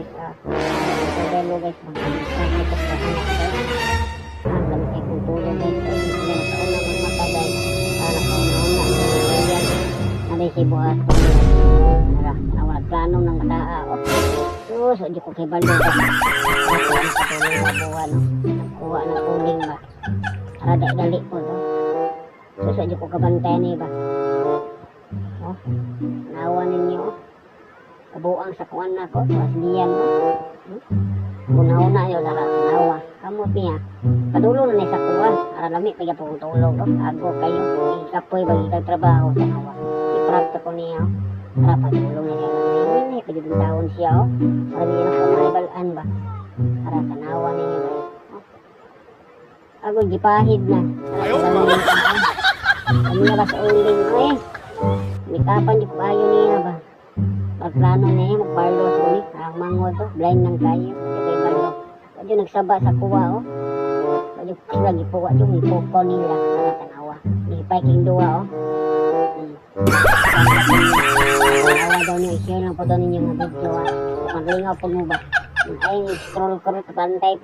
guys. Ah, Modelo guys. Magkakit ko sa anak guys. Ah, kami kay kung tulong guys. Ay, hindi na taon na magmata guys. Ah, nakauna-una. Ayan. Ano si buhat ko. Tara, nawala plano ng mataa. Oh. Sus, hindi ko kay balo guys. Ako ang katulong na buwan. Oh. Nakuha na kuling ba. Para dali ko to. Sus, hindi ko kabantay ni ba. Oh, nawa ninyo. oh. Kabuang sa kuwan na ko. Mo. Hmm? Una-una yun, dara, nawa. Kamot niya. Padulo na ni sa kuwan. Para lami, kaya po kong tulog. Oh. Ako kayo. Ikapoy, bagi kayo trabaho sa nawa. Iprakto ko niya. Para patulong na niya. Hindi, pwede din taon siya. Oh. Para niya na kumaibalaan ba. Para sa nawa ninyo. guys. Oh. Ako, gipahid na. Sa nawa ninyo. Kami na ba sa uling? Ay, may kapan di ko ayo niya ba? Pagplano niya, magparlo sa uling. Ang mango to, blind ng kayo. Kasi kay Barlo. Wadyo nagsaba sa kuwa, oh. Wadyo sila gipuwa, yung ipuko nila. Para tanawa. Ni Piking duwa, oh. Hmm. Tanawa daw niyo, i-share lang po daw ninyo nga video, ah. Kung lingaw po mo ba? Ay, scroll ko rin, pantay